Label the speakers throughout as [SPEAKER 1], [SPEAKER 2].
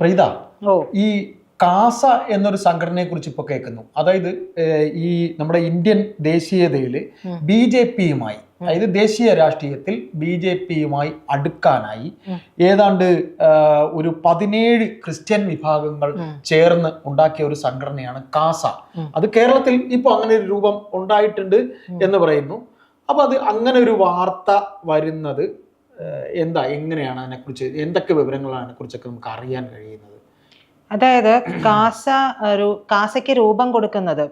[SPEAKER 1] പ്രീത ഈ കാസ എന്നൊരു സംഘടനയെ കുറിച്ച് ഇപ്പൊ കേൾക്കുന്നു. അതായത് ഈ നമ്മുടെ ഇന്ത്യൻ ദേശീയതയിൽ. ബി ജെ പിയുമായി അതായത് ദേശീയ രാഷ്ട്രീയത്തിൽ ബി ജെ പിയുമായി അടുക്കാനായി. ഏതാണ്ട് ഒരു പതിനേഴ് ക്രിസ്ത്യൻ വിഭാഗങ്ങൾ. ചേർന്ന് ഉണ്ടാക്കിയ ഒരു സംഘടനയാണ് കാസ. അത് കേരളത്തിൽ ഇപ്പൊ അങ്ങനെ ഒരു രൂപം ഉണ്ടായിട്ടുണ്ട് എന്ന് പറയുന്നു. അപ്പൊ അത് അങ്ങനെ ഒരു വാർത്ത വരുന്നത് എന്താ എങ്ങനെയാണ് അതിനെക്കുറിച്ച് എന്തൊക്കെ വിവരങ്ങളാണ് അതിനെക്കുറിച്ചൊക്കെ നമുക്ക് അറിയാൻ കഴിയുന്നത്
[SPEAKER 2] അതായത് കാസ ഒരു കാസയ്ക്ക് രൂപം കൊടുക്കുന്നത്.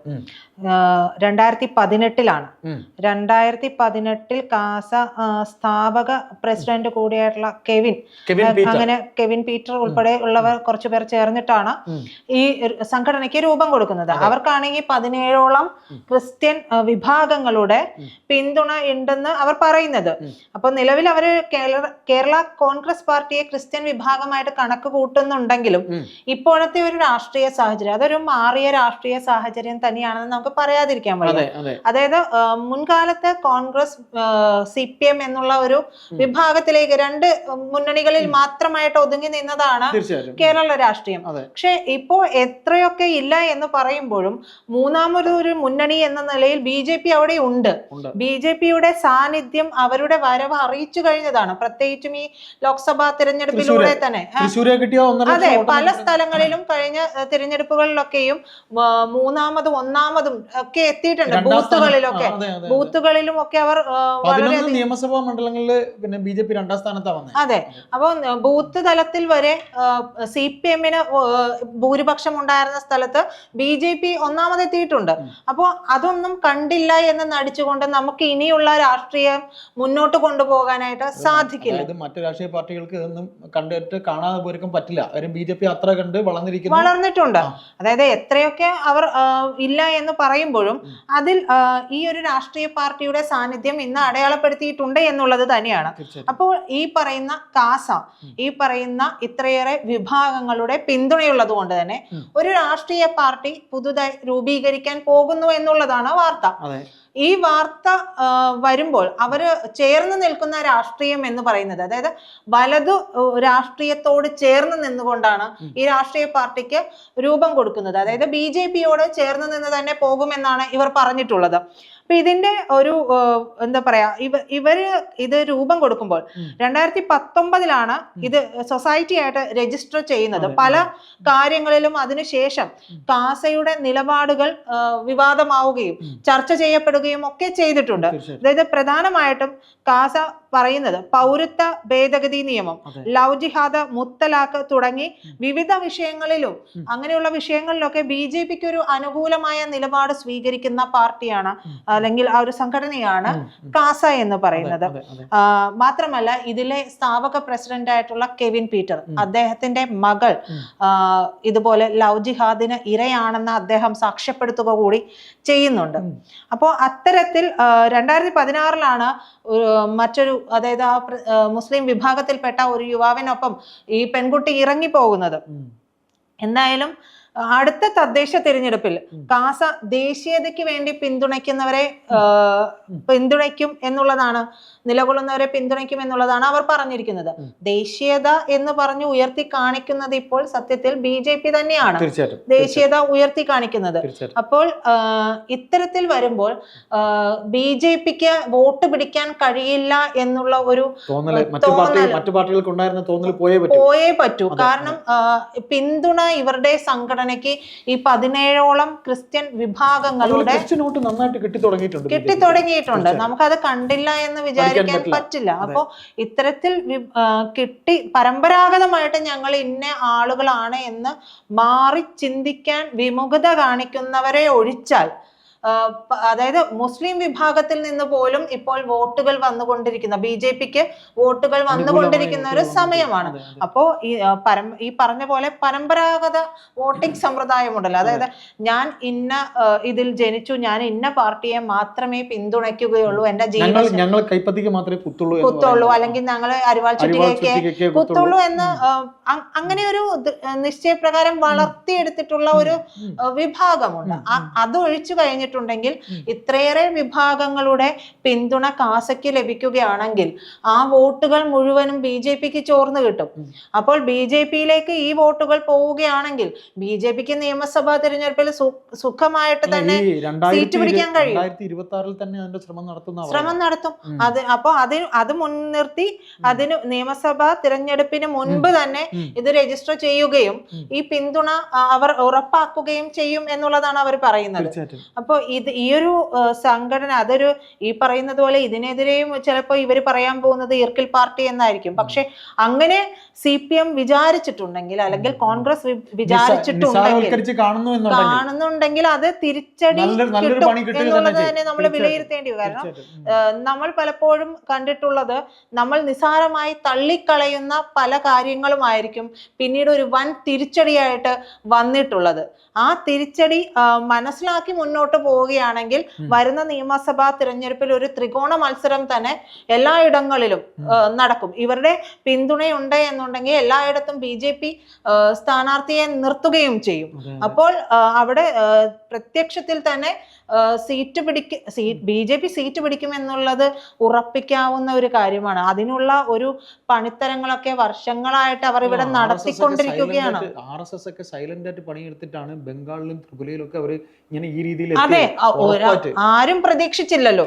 [SPEAKER 2] രണ്ടായിരത്തി പതിനെട്ടിലാണ്. രണ്ടായിരത്തി പതിനെട്ടിൽ കാസ സ്ഥാപക പ്രസിഡന്റ് കൂടിയായിട്ടുള്ള കെവിൻ അങ്ങനെ കെവിൻ പീറ്റർ ഉൾപ്പെടെ ഉള്ളവർ കുറച്ചു പേർ ചേർന്നിട്ടാണ് ഈ സംഘടനയ്ക്ക് രൂപം കൊടുക്കുന്നത്. അവർക്കാണെങ്കിൽ പതിനേഴോളം. ക്രിസ്ത്യൻ വിഭാഗങ്ങളുടെ പിന്തുണ ഉണ്ടെന്ന് അവർ പറയുന്നത്.
[SPEAKER 1] അപ്പോൾ
[SPEAKER 2] അപ്പൊ നിലവിൽ അവർ കേരള കേരള കോൺഗ്രസ് പാർട്ടിയെ ക്രിസ്ത്യൻ വിഭാഗമായിട്ട് കണക്ക് കൂട്ടുന്നുണ്ടെങ്കിലും ഇപ്പോഴത്തെ ഒരു രാഷ്ട്രീയ സാഹചര്യം അതൊരു മാറിയ രാഷ്ട്രീയ സാഹചര്യം തന്നെയാണെന്ന് നമുക്ക് പറയാതിരിക്കാൻ വയ്യ.
[SPEAKER 1] അതെ അതെ.
[SPEAKER 2] അതായത് മുൻകാലത്ത് കോൺഗ്രസ് സി പി എം എന്നുള്ള ഒരു വിഭാഗത്തിലേക്ക് രണ്ട് മുന്നണികളിൽ മാത്രമായിട്ട് ഒതുങ്ങി നിന്നതാണ് കേരള രാഷ്ട്രീയം. പക്ഷെ ഇപ്പോ എത്രയൊക്കെ ഇല്ല എന്ന് പറയുമ്പോഴും മൂന്നാമത് ഒരു മുന്നണി എന്ന നിലയിൽ ബി ജെ പി അവിടെ ഉണ്ട്. ബി ജെ പിയുടെ സാന്നിധ്യം അവരുടെ വരവ് അറിയിച്ചു കഴിഞ്ഞതാണ്. പ്രത്യേകിച്ചും ഈ ലോക്സഭാ തിരഞ്ഞെടുപ്പിലൂടെ തന്നെ. അതെ പല സ്ഥലങ്ങളിലും കഴിഞ്ഞ തിരഞ്ഞെടുപ്പുകളിലൊക്കെയും മൂന്നാമതും ഒന്നാമതും ഒക്കെ എത്തിയിട്ടുണ്ട്. ബൂത്തുകളിലൊക്കെ. ബൂത്തുകളിലും ഒക്കെ അവർ
[SPEAKER 1] നിയമസഭാ മണ്ഡലങ്ങളിൽ പിന്നെ ബി ജെ പി രണ്ടാം സ്ഥാനത്താ വന്നത്
[SPEAKER 2] അതെ. അപ്പോൾ ബൂത്ത് തലത്തിൽ വരെ സി പി എമ്മിന് ഭൂരിപക്ഷം ഉണ്ടായിരുന്ന സ്ഥലത്ത് ബി ജെ പി ഒന്നാമതെത്തിയിട്ടുണ്ട്. അപ്പോൾ അതൊന്നും കണ്ടില്ല എന്ന് നടിച്ചുകൊണ്ട് നമുക്ക് ഇനിയുള്ള രാഷ്ട്രീയം മുന്നോട്ട് കൊണ്ടുപോകാനായിട്ട് സാധിക്കില്ല.
[SPEAKER 1] അതായത് മറ്റു രാഷ്ട്രീയ പാർട്ടികൾക്ക് ഇതൊന്നും കണ്ടിട്ട് കാണാതെ പോയിരിക്കും പറ്റില്ല. ബി ജെ പി അത്ര കണ്ട് വളർന്നിരിക്കുന്നു.
[SPEAKER 2] വളർന്നിട്ടുണ്ട്. അതായത് എത്രയൊക്കെ അവർ ഇല്ല എന്ന് പറയുമ്പോഴും അതിൽ ഈ ഒരു രാഷ്ട്രീയ പാർട്ടിയുടെ സാന്നിധ്യം ഇന്ന് അടയാളപ്പെടുത്തിയിട്ടുണ്ട് എന്നുള്ളത് തന്നെയാണ്. അപ്പോൾ ഈ പറയുന്ന കാസ ഈ പറയുന്ന ഇത്രയേറെ വിഭാഗങ്ങളുടെ പിന്തുണയുള്ളത് കൊണ്ട് തന്നെ ഒരു രാഷ്ട്രീയ പാർട്ടി പുതുതായി രൂപീകരിക്കാൻ പോകുന്നു എന്നുള്ളതാണ് വാർത്ത. ഈ വാർത്ത വരുമ്പോൾ അവർ ചേർന്ന് നിൽക്കുന്ന രാഷ്ട്രീയം എന്ന് പറയുന്നത് അതായത് വലതു രാഷ്ട്രീയത്തോട് ചേർന്ന് നിന്നുകൊണ്ടാണ് ഈ രാഷ്ട്രീയ പാർട്ടിക്ക് രൂപം കൊടുക്കുന്നത്. അതായത് ബി ജെ പിയോട് ചേർന്ന് നിന്ന് തന്നെ പോകുമെന്നാണ് ഇവർ പറഞ്ഞിട്ടുള്ളത്. അപ്പൊ ഇതിന്റെ ഒരു എന്താ പറയാ ഇവ ഇവർ ഇത് രൂപം കൊടുക്കുമ്പോൾ. രണ്ടായിരത്തി പത്തൊമ്പതിലാണ് ഇത് സൊസൈറ്റി ആയിട്ട് രജിസ്റ്റർ ചെയ്യുന്നത്. പല കാര്യങ്ങളിലും അതിനുശേഷം. കാസയുടെ നിലപാടുകൾ വിവാദമാവുകയും ചർച്ച ചെയ്യപ്പെടുകയും ഒക്കെ ചെയ്തിട്ടുണ്ട്. അതായത് പ്രധാനമായിട്ടും കാസ പറയുന്നത്. പൗരത്വ ഭേദഗതി നിയമം
[SPEAKER 1] ലൗജിഹാദ
[SPEAKER 2] ലവ് ജിഹാദ് മുത്തലാഖ് തുടങ്ങി വിവിധ വിഷയങ്ങളിലും അങ്ങനെയുള്ള വിഷയങ്ങളിലൊക്കെ ബി ജെ പിക്ക് ഒരു അനുകൂലമായ നിലപാട് സ്വീകരിക്കുന്ന പാർട്ടിയാണ് അല്ലെങ്കിൽ ആ ഒരു സംഘടനയാണ്. കാസ എന്ന് പറയുന്നത്. മാത്രമല്ല ഇതിലെ സ്ഥാപക പ്രസിഡന്റ് ആയിട്ടുള്ള കെവിൻ പീറ്റർ അദ്ദേഹത്തിന്റെ മകൾ ഇതുപോലെ ലവ് ജിഹാദിന് ഇരയാണെന്ന് അദ്ദേഹം സാക്ഷ്യപ്പെടുത്തുക കൂടി ചെയ്യുന്നുണ്ട്. അപ്പോൾ അത്തരത്തിൽ രണ്ടായിരത്തി പതിനാറിലാണ് മറ്റൊരു അതായത് ആ മുസ്ലിം വിഭാഗത്തിൽപ്പെട്ട ഒരു യുവാവിനൊപ്പം ഈ പെൺകുട്ടി ഇറങ്ങിപ്പോകുന്നത്.
[SPEAKER 1] പോകുന്നത്
[SPEAKER 2] എന്തായാലും അടുത്ത തദ്ദേശ തിരഞ്ഞെടുപ്പിൽ കാസ ദേശീയതയ്ക്ക് വേണ്ടി പിന്തുണയ്ക്കുന്നവരെ പിന്തുണയ്ക്കും എന്നുള്ളതാണ് നിലകൊള്ളുന്നവരെ പിന്തുണയ്ക്കും എന്നുള്ളതാണ് അവർ പറഞ്ഞിരിക്കുന്നത്. ദേശീയത എന്ന് പറഞ്ഞ് ഉയർത്തി കാണിക്കുന്നത് ഇപ്പോൾ സത്യത്തിൽ ബി ജെ പി തന്നെയാണ്. ദേശീയത ഉയർത്തി കാണിക്കുന്നത്. അപ്പോൾ ഇത്തരത്തിൽ വരുമ്പോൾ ബി ജെ പിക്ക് വോട്ട് പിടിക്കാൻ കഴിയില്ല എന്നുള്ള ഒരു
[SPEAKER 1] തോന്നൽ പോയേ പറ്റൂ.
[SPEAKER 2] കാരണം പിന്തുണ ഇവരുടെ സംഘടനയ്ക്ക് ഈ പതിനേഴോളം ക്രിസ്ത്യൻ വിഭാഗങ്ങളുടെ
[SPEAKER 1] കിട്ടിത്തുടങ്ങിയിട്ടുണ്ട്.
[SPEAKER 2] നമുക്കത് കണ്ടില്ല എന്ന് വിചാരിക്കാൻ
[SPEAKER 1] പറ്റില്ല.
[SPEAKER 2] അപ്പോൾ ഇത്തരത്തിൽ കിട്ടി പരമ്പരാഗതമായിട്ട് ഞങ്ങൾ ഇന്ന ആളുകളാണ് എന്ന് മാറി ചിന്തിക്കാൻ വിമുഖത കാണിക്കുന്നവരെ ഒഴിച്ചാൽ അതായത് മുസ്ലിം വിഭാഗത്തിൽ നിന്ന് പോലും ഇപ്പോൾ വോട്ടുകൾ വന്നുകൊണ്ടിരിക്കുന്ന ബി ജെ പിക്ക് വോട്ടുകൾ വന്നുകൊണ്ടിരിക്കുന്ന ഒരു സമയമാണ്. അപ്പോ ഈ പരം ഈ പറഞ്ഞ പോലെ പരമ്പരാഗത വോട്ടിംഗ് സമ്പ്രദായമുണ്ടല്ലോ. അതായത് ഞാൻ ഇന്ന ഇതിൽ ജനിച്ചു ഞാൻ ഇന്ന പാർട്ടിയെ മാത്രമേ പിന്തുണയ്ക്കുകയുള്ളൂ എന്റെ ജീവിതം
[SPEAKER 1] ഞങ്ങൾ കൈപ്പത്തിക്ക് മാത്രമേ കുത്തുള്ളൂ
[SPEAKER 2] കുത്തുള്ളൂ അല്ലെങ്കിൽ ഞങ്ങൾ അരിവാൾ ചുറ്റികയ്ക്ക് കുത്തുള്ളൂ എന്ന് അങ്ങനെ ഒരു നിശ്ചയപ്രകാരം വളർത്തിയെടുത്തിട്ടുള്ള ഒരു വിഭാഗമുണ്ട്. അതൊഴിച്ചു കഴിഞ്ഞിട്ട് കഴിഞ്ഞിട്ടുണ്ടെങ്കിൽ ഇത്രയേറെ വിഭാഗങ്ങളുടെ പിന്തുണ കാസയ്ക്ക് ലഭിക്കുകയാണെങ്കിൽ ആ വോട്ടുകൾ മുഴുവനും ബി ജെ പിക്ക് ചോർന്നു കിട്ടും. അപ്പോൾ ബി ജെ പിയിലേക്ക് ഈ വോട്ടുകൾ പോവുകയാണെങ്കിൽ ബി ജെ പിക്ക് നിയമസഭാ തിരഞ്ഞെടുപ്പിൽ സുഖമായിട്ട് തന്നെ
[SPEAKER 1] സീറ്റ്
[SPEAKER 2] പിടിക്കാൻ കഴിയും.
[SPEAKER 1] ശ്രമം
[SPEAKER 2] നടത്തും. അത് അപ്പൊ അത് അത് മുൻനിർത്തി അതിന് നിയമസഭാ തിരഞ്ഞെടുപ്പിന് മുൻപ് തന്നെ ഇത് രജിസ്റ്റർ ചെയ്യുകയും ഈ പിന്തുണ അവർ ഉറപ്പാക്കുകയും ചെയ്യും എന്നുള്ളതാണ് അവർ പറയുന്നത്. അപ്പോൾ ഇത് ഈ ഒരു സംഘടന അതൊരു ഈ പറയുന്നത് പോലെ ഇതിനെതിരെയും ചിലപ്പോൾ ഇവർ പറയാൻ പോകുന്നത് ഇർക്കിൽ പാർട്ടി എന്നായിരിക്കും. പക്ഷെ അങ്ങനെ സി പി എം വിചാരിച്ചിട്ടുണ്ടെങ്കിൽ അല്ലെങ്കിൽ കോൺഗ്രസ് വിചാരിച്ചിട്ടുണ്ടെങ്കിൽ കാണുന്നുണ്ടെങ്കിൽ അത് തിരിച്ചടി കിട്ടും എന്നുള്ളത് തന്നെ നമ്മൾ വിലയിരുത്തേണ്ടി വരും. കാരണം നമ്മൾ പലപ്പോഴും കണ്ടിട്ടുള്ളത് നമ്മൾ നിസാരമായി തള്ളിക്കളയുന്ന പല കാര്യങ്ങളുമായിരിക്കും പിന്നീട് ഒരു വൻ തിരിച്ചടിയായിട്ട് വന്നിട്ടുള്ളത്. ആ തിരിച്ചടി മനസ്സിലാക്കി മുന്നോട്ട് പോവുകയാണെങ്കിൽ വരുന്ന നിയമസഭാ തിരഞ്ഞെടുപ്പിൽ ഒരു ത്രികോണ മത്സരം തന്നെ എല്ലായിടങ്ങളിലും. നടക്കും ഇവരുടെ പിന്തുണയുണ്ട് എന്നുണ്ടെങ്കിൽ എല്ലായിടത്തും ബി ജെ പി സ്ഥാനാർത്ഥിയെ നിർത്തുകയും ചെയ്യും. അപ്പോൾ അവിടെ പ്രത്യക്ഷത്തിൽ തന്നെ സീറ്റ് പിടിക്ക് സീ ബി ജെ പി സീറ്റ് പിടിക്കുമെന്നുള്ളത് ഉറപ്പിക്കാവുന്ന ഒരു കാര്യമാണ്. അതിനുള്ള ഒരു പണിത്തരങ്ങളൊക്കെ വർഷങ്ങളായിട്ട് അവർ ഇവിടെ നടത്തിക്കൊണ്ടിരിക്കുകയാണ്.
[SPEAKER 1] ആർ എസ് എസ് ഒക്കെ സൈലന്റ് ആയിട്ട് പണിയെടുത്തിട്ടാണ് ബംഗാളിലും ത്രിപുരയിലും ഒക്കെ അവർ ഇങ്ങനെ ഈ രീതിയിൽ
[SPEAKER 2] അതെ. ആരും പ്രതീക്ഷിച്ചില്ലല്ലോ.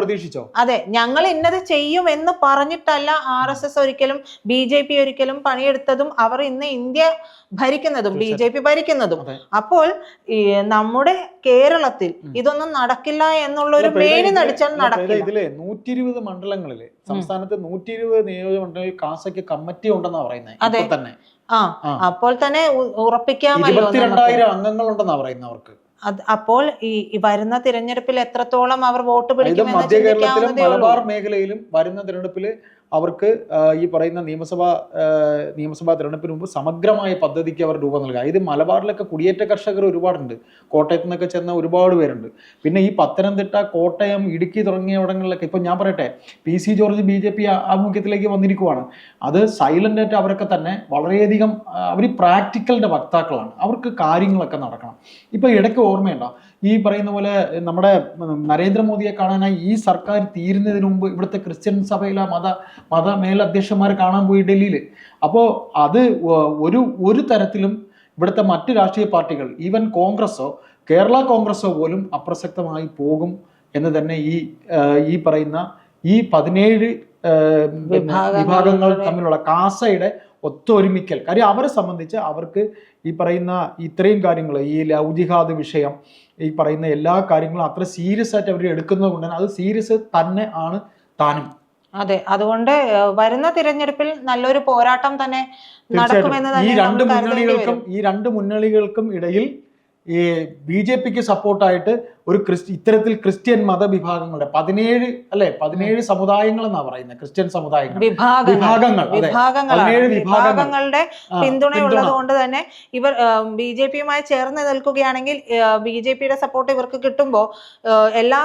[SPEAKER 1] പ്രതീക്ഷിച്ചോ?
[SPEAKER 2] അതെ ഞങ്ങൾ ഇന്നത് ചെയ്യും എന്ന് പറഞ്ഞിട്ടല്ല ആർ എസ് എസ് ഒരിക്കലും ബി ജെ പി ഒരിക്കലും പണിയെടുത്തതും അവർ ഇന്ന് ഇന്ത്യ ഭരിക്കുന്നതും ബി ജെ പി ഭരിക്കുന്നതും. അപ്പോൾ നമ്മുടെ കേരളത്തിൽ. ഇതൊന്നും നടക്കില്ല എന്നുള്ള ഒരു
[SPEAKER 1] ഇതില്-
[SPEAKER 2] നടിച്ചാൽ നടക്കില്ല.
[SPEAKER 1] ഇതിലെ നൂറ്റി ഇരുപത് മണ്ഡലങ്ങളിൽ സംസ്ഥാനത്ത് നൂറ്റി ഇരുപത് നിയോജക മണ്ഡലങ്ങളിൽ കാസയ്ക്ക് കമ്മിറ്റി ഉണ്ടെന്നാ പറയുന്നത്
[SPEAKER 2] അതെ.
[SPEAKER 1] തന്നെ.
[SPEAKER 2] ആ. അപ്പോൾ തന്നെ ഉറപ്പിക്കാമല്ലോ അംഗങ്ങൾ
[SPEAKER 1] ഇരുപത്തിരണ്ടായിരം പറയുന്നവർക്ക് അവർക്ക്.
[SPEAKER 2] അത് അപ്പോൾ ഈ വരുന്ന തിരഞ്ഞെടുപ്പിൽ എത്രത്തോളം അവർ വോട്ട്
[SPEAKER 1] പിടിക്കും
[SPEAKER 2] പിടിക്കുമെന്ന്
[SPEAKER 1] മലബാർ മേഖലയിലും വരുന്ന തിരഞ്ഞെടുപ്പിൽ അവർക്ക് ഈ പറയുന്ന നിയമസഭാ നിയമസഭാ തിരഞ്ഞെടുപ്പിന് മുമ്പ് സമഗ്രമായ പദ്ധതിക്ക് അവർ രൂപം നൽകുക ഇത് മലബാറിലൊക്കെ കുടിയേറ്റ കർഷകർ ഒരുപാടുണ്ട്. കോട്ടയത്തു നിന്നൊക്കെ ചെന്ന ഒരുപാട് പേരുണ്ട്. പിന്നെ ഈ പത്തനംതിട്ട കോട്ടയം ഇടുക്കി തുടങ്ങിയ ഇടങ്ങളിലൊക്കെ ഇപ്പം ഞാൻ പറയട്ടെ P C George B J P ആഭിമുഖ്യത്തിലേക്ക് വന്നിരിക്കുവാണ്. അത് സൈലന്റ് ആയിട്ട് അവരൊക്കെ തന്നെ വളരെയധികം അവർ പ്രാക്ടിക്കലിന്റെ വക്താക്കളാണ്. അവർക്ക് കാര്യങ്ങളൊക്കെ നടക്കണം. ഇപ്പം ഇടയ്ക്ക് ഓർമ്മയുണ്ടോ? ഈ പറയുന്ന പോലെ നമ്മുടെ നരേന്ദ്രമോദിയെ കാണാനായി ഈ സർക്കാർ തീരുന്നതിന് മുമ്പ് ഇവിടുത്തെ ക്രിസ്ത്യൻ സഭയിലെ മത മത മേലധ്യക്ഷന്മാരെ കാണാൻ പോയി ഡൽഹിയിൽ അപ്പോൾ അത് ഒരു ഒരു തരത്തിലും ഇവിടുത്തെ മറ്റ് രാഷ്ട്രീയ പാർട്ടികൾ ഈവൻ കോൺഗ്രസോ കേരള കോൺഗ്രസോ പോലും അപ്രസക്തമായി പോകും എന്ന് തന്നെ ഈ ഈ പറയുന്ന ഈ പതിനേഴ് വിഭാഗങ്ങൾ തമ്മിലുള്ള കാസയുടെ ഒത്തൊരുമിക്കൽ. കാര്യം അവരെ സംബന്ധിച്ച് അവർക്ക് ഈ പറയുന്ന ഇത്രയും കാര്യങ്ങൾ ഈ ലൗതികാത വിഷയം ഈ പറയുന്ന എല്ലാ കാര്യങ്ങളും അത്ര സീരിയസ് ആയിട്ട് അവർ എടുക്കുന്നത് കൊണ്ട് തന്നെ അത് സീരിയസ് തന്നെ ആണ് താനും.
[SPEAKER 2] അതെ. അതുകൊണ്ട് വരുന്ന തിരഞ്ഞെടുപ്പിൽ നല്ലൊരു പോരാട്ടം തന്നെ നടക്കുമെന്ന്
[SPEAKER 1] തീർച്ചയായിട്ടും ഈ രണ്ട് മുന്നണികൾക്കും ഈ രണ്ട് മുന്നണികൾക്കും ഇടയിൽ ഈ ബി ജെ പിക്ക് സപ്പോർട്ടായിട്ട് ഒരു ക്രിസ്ത്യ ഇത്തരത്തിൽ ക്രിസ്ത്യൻ മതവിഭാഗങ്ങളുടെ പതിനേഴ് അല്ലെ പതിനേഴ് സമുദായങ്ങൾ എന്നാ പറയുന്നത് ക്രിസ്ത്യൻ സമുദായങ്ങൾ.
[SPEAKER 2] വിഭാഗങ്ങൾ.
[SPEAKER 1] പതിനേഴ്
[SPEAKER 2] വിഭാഗങ്ങളുടെ
[SPEAKER 1] പിന്തുണ
[SPEAKER 2] പിന്തുണയുള്ളത് കൊണ്ട് തന്നെ ഇവർ ബി ജെ പിയുമായി ചേർന്ന് നിൽക്കുകയാണെങ്കിൽ ബി ജെ പിയുടെ സപ്പോർട്ട് ഇവർക്ക് കിട്ടുമ്പോൾ എല്ലാ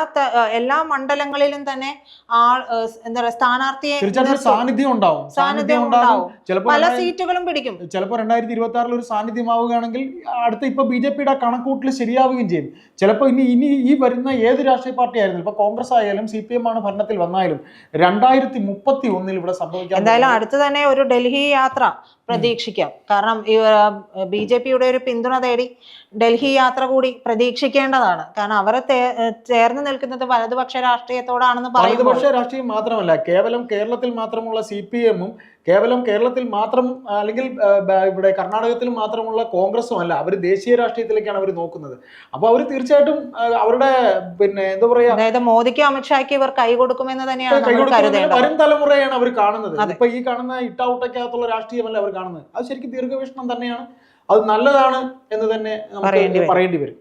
[SPEAKER 2] എല്ലാ മണ്ഡലങ്ങളിലും തന്നെ ആൾ ആ, എന്താ പറയുക സ്ഥാനാർത്ഥിയെ.
[SPEAKER 1] സാന്നിധ്യം ഉണ്ടാവും.
[SPEAKER 2] സാന്നിധ്യം ഉണ്ടാവും.
[SPEAKER 1] ചിലപ്പോൾ
[SPEAKER 2] പല സീറ്റുകളും പിടിക്കും.
[SPEAKER 1] ചിലപ്പോൾ രണ്ടായിരത്തി ഇരുപത്തി ആറിൽ ഒരു സാന്നിധ്യമാവുകയാണെങ്കിൽ അടുത്ത ഇപ്പൊ ബി ജെ പിയുടെ കണക്കൂട്ടിൽ ശരിയാവുകയും ചെയ്യും. ചിലപ്പോൾ ഇനി ഇനി ഈ വരുന്ന ഏത് രാഷ്ട്രീയ പാർട്ടി ആയിരുന്നു ഇപ്പൊ കോൺഗ്രസ് ആയാലും സി പി എം ആണ് ഭരണത്തിൽ വന്നാലും രണ്ടായിരത്തി മുപ്പത്തി ഒന്നിൽ ഇവിടെ സംഭവിക്കാൻ
[SPEAKER 2] എന്തായാലും അടുത്ത് തന്നെ ഒരു ഡൽഹി യാത്ര പ്രതീക്ഷിക്കാം. കാരണം ബി ജെ പിയുടെ ഒരു പിന്തുണ തേടി ഡൽഹി യാത്ര കൂടി പ്രതീക്ഷിക്കേണ്ടതാണ്. കാരണം അവർ ചേർന്ന് നിൽക്കുന്നത് വലതുപക്ഷ രാഷ്ട്രീയത്തോടാണെന്ന് പറയുന്നത്
[SPEAKER 1] വലതുപക്ഷ രാഷ്ട്രീയം മാത്രമല്ല കേവലം കേരളത്തിൽ മാത്രമുള്ള സി പി എമ്മും കേവലം കേരളത്തിൽ മാത്രം അല്ലെങ്കിൽ ഇവിടെ കർണാടകത്തിൽ മാത്രമുള്ള കോൺഗ്രസും അല്ല അവർ ദേശീയ രാഷ്ട്രീയത്തിലേക്കാണ് അവർ നോക്കുന്നത്. അപ്പോൾ അവർ തീർച്ചയായിട്ടും അവരുടെ പിന്നെ എന്താ പറയാ
[SPEAKER 2] അതായത് മോദിക്കും അമിത്ഷായ്ക്ക് ഇവർ കൈ കൊടുക്കുമെന്ന് തന്നെയാണ്
[SPEAKER 1] വരും തലമുറയാണ് അവർ കാണുന്നത്. ഇപ്പൊ ഈ കാണുന്ന ഇട്ടൗട്ടക്കകത്തുള്ള രാഷ്ട്രീയമല്ല അവർ കാണുന്നത്. അത് ശരിക്കും ദീർഘവീക്ഷണം തന്നെയാണ്. അത് നല്ലതാണ് എന്ന് തന്നെ നമുക്ക് പറയേണ്ടി വരും.